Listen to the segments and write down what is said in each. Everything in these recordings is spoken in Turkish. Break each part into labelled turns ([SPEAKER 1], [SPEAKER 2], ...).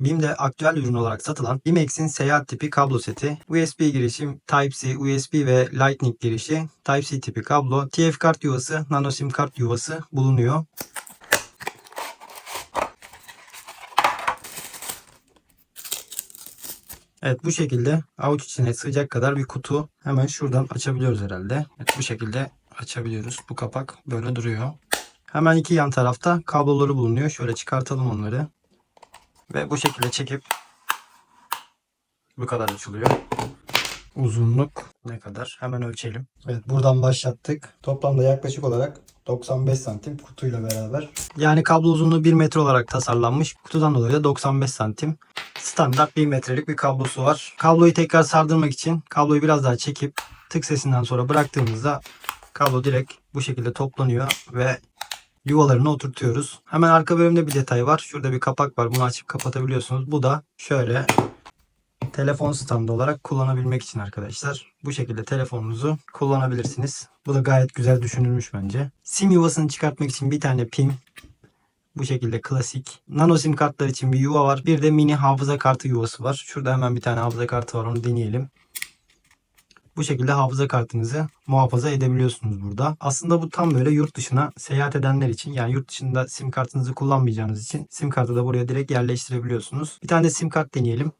[SPEAKER 1] BİM'de aktüel ürün olarak satılan BİMEX'in seyahat tipi kablo seti, USB girişim, Type-C, USB ve Lightning girişi, Type-C tipi kablo, TF kart yuvası, nano sim kart yuvası bulunuyor. Evet bu şekilde avuç içine sığacak kadar bir kutu. Hemen şuradan açabiliyoruz herhalde. Evet, bu şekilde açabiliyoruz. Bu kapak böyle duruyor. Hemen iki yan tarafta kabloları bulunuyor. Şöyle çıkartalım onları. Ve bu şekilde çekip bu kadar açılıyor. Uzunluk ne kadar? Hemen ölçelim. Evet buradan başlattık. Toplamda yaklaşık olarak 95 santim kutuyla beraber. Yani kablo uzunluğu 1 metre olarak tasarlanmış. Kutudan dolayı da 95 santim. Standart 1 metrelik bir kablosu var. Kabloyu tekrar sardırmak için kabloyu biraz daha çekip tık sesinden sonra bıraktığımızda kablo direkt bu şekilde toplanıyor ve yuvalarını oturtuyoruz. Hemen arka bölümde bir detay var. Şurada bir kapak var. Bunu açıp kapatabiliyorsunuz. Bu da şöyle telefon standı olarak kullanabilmek için arkadaşlar. Bu şekilde telefonunuzu kullanabilirsiniz. Bu da gayet güzel düşünülmüş bence. Sim yuvasını çıkartmak için bir tane pin. Bu şekilde klasik. Nano sim kartlar için bir yuva var. Bir de mini hafıza kartı yuvası var. Şurada hemen bir tane hafıza kartı var. Onu deneyelim. Bu şekilde hafıza kartınızı muhafaza edebiliyorsunuz burada. Aslında bu tam böyle yurt dışına seyahat edenler için yani yurt dışında sim kartınızı kullanmayacağınız için sim kartı da buraya direkt yerleştirebiliyorsunuz. Bir tane de sim kart deneyelim.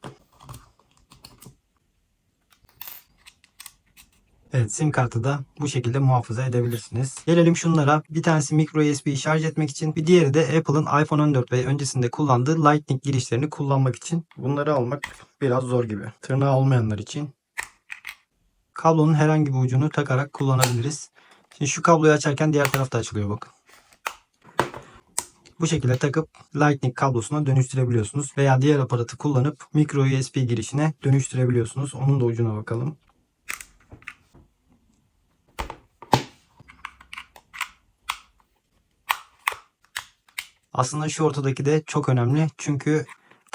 [SPEAKER 1] Evet sim kartı da bu şekilde muhafaza edebilirsiniz. Gelelim şunlara. Bir tanesi micro USB'yi şarj etmek için. Bir diğeri de Apple'ın iPhone 14 ve öncesinde kullandığı Lightning girişlerini kullanmak için. Bunları almak biraz zor gibi. Tırnağı olmayanlar için. Kablonun herhangi bir ucunu takarak kullanabiliriz. Şimdi şu kabloyu açarken diğer tarafta açılıyor bakın. Bu şekilde takıp Lightning kablosuna dönüştürebiliyorsunuz. Veya diğer aparatı kullanıp micro USB girişine dönüştürebiliyorsunuz. Onun da ucuna bakalım. Aslında şu ortadaki de çok önemli. Çünkü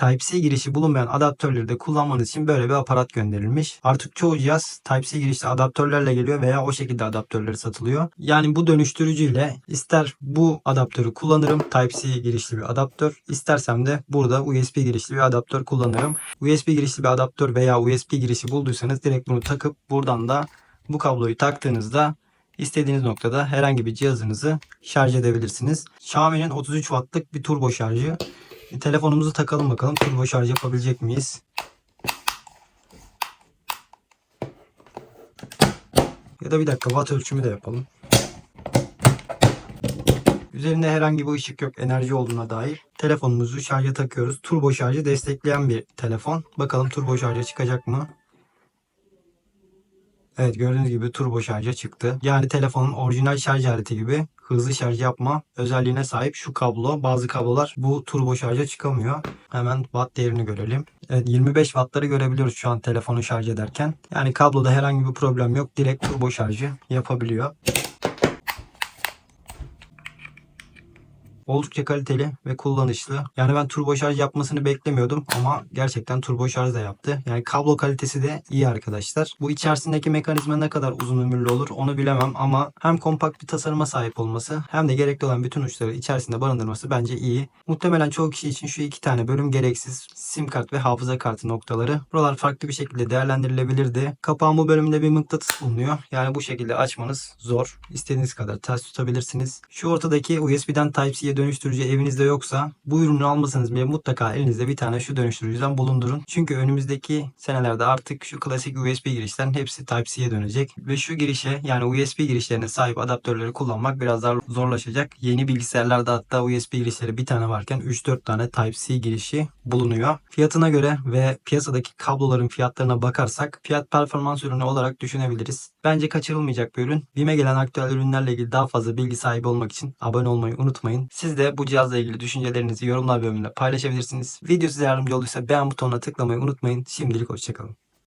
[SPEAKER 1] Type-C girişi bulunmayan adaptörleri de kullanmanız için böyle bir aparat gönderilmiş. Artık çoğu cihaz Type-C girişli adaptörlerle geliyor veya o şekilde adaptörleri satılıyor. Yani bu dönüştürücüyle ister bu adaptörü kullanırım Type-C girişli bir adaptör. istersem de burada USB girişli bir adaptör kullanırım. USB girişli bir adaptör veya USB girişi bulduysanız direkt bunu takıp buradan da bu kabloyu taktığınızda istediğiniz noktada herhangi bir cihazınızı şarj edebilirsiniz. Xiaomi'nin 33 wattlık bir turbo şarjı. Telefonumuzu takalım bakalım turbo şarj yapabilecek miyiz? Ya da bir dakika watt ölçümü de yapalım. Üzerinde herhangi bir ışık yok enerji olduğuna dair. Telefonumuzu şarja takıyoruz. Turbo şarjı destekleyen bir telefon. Bakalım turbo şarja çıkacak mı? Evet gördüğünüz gibi turbo şarja çıktı. Yani telefonun orijinal şarj aleti gibi hızlı şarj yapma özelliğine sahip şu kablo. Bazı kablolar bu turbo şarja çıkamıyor. Hemen watt değerini görelim. Evet 25 wattları görebiliyoruz şu an telefonu şarj ederken. Yani kabloda herhangi bir problem yok. Direkt turbo şarjı yapabiliyor. Oldukça kaliteli ve kullanışlı. Yani ben turbo şarj yapmasını beklemiyordum ama gerçekten turbo şarj da yaptı. Yani kablo kalitesi de iyi arkadaşlar. Bu içerisindeki mekanizma ne kadar uzun ömürlü olur onu bilemem ama hem kompakt bir tasarıma sahip olması hem de gerekli olan bütün uçları içerisinde barındırması bence iyi. Muhtemelen çoğu kişi için şu iki tane bölüm gereksiz. Sim kart ve hafıza kartı noktaları. Buralar farklı bir şekilde değerlendirilebilirdi. Kapağın bu bölümünde bir mıknatıs bulunuyor. Yani bu şekilde açmanız zor. İstediğiniz kadar ters tutabilirsiniz. Şu ortadaki USB'den Type-C'ye dönüştürücü evinizde yoksa bu ürünü almasanız bile mutlaka elinizde bir tane şu dönüştürücüden bulundurun. Çünkü önümüzdeki senelerde artık şu klasik USB girişlerin hepsi Type-C'ye dönecek. Ve şu girişe yani USB girişlerine sahip adaptörleri kullanmak biraz daha zorlaşacak. Yeni bilgisayarlarda hatta USB girişleri bir tane varken 3-4 tane Type-C girişi bulunuyor. Fiyatına göre ve piyasadaki kabloların fiyatlarına bakarsak fiyat performans ürünü olarak düşünebiliriz. Bence kaçırılmayacak bir ürün. BİM'e gelen aktüel ürünlerle ilgili daha fazla bilgi sahibi olmak için abone olmayı unutmayın. Siz de bu cihazla ilgili düşüncelerinizi yorumlar bölümünde paylaşabilirsiniz. Video size yardımcı olduysa beğen butonuna tıklamayı unutmayın. Şimdilik hoşçakalın.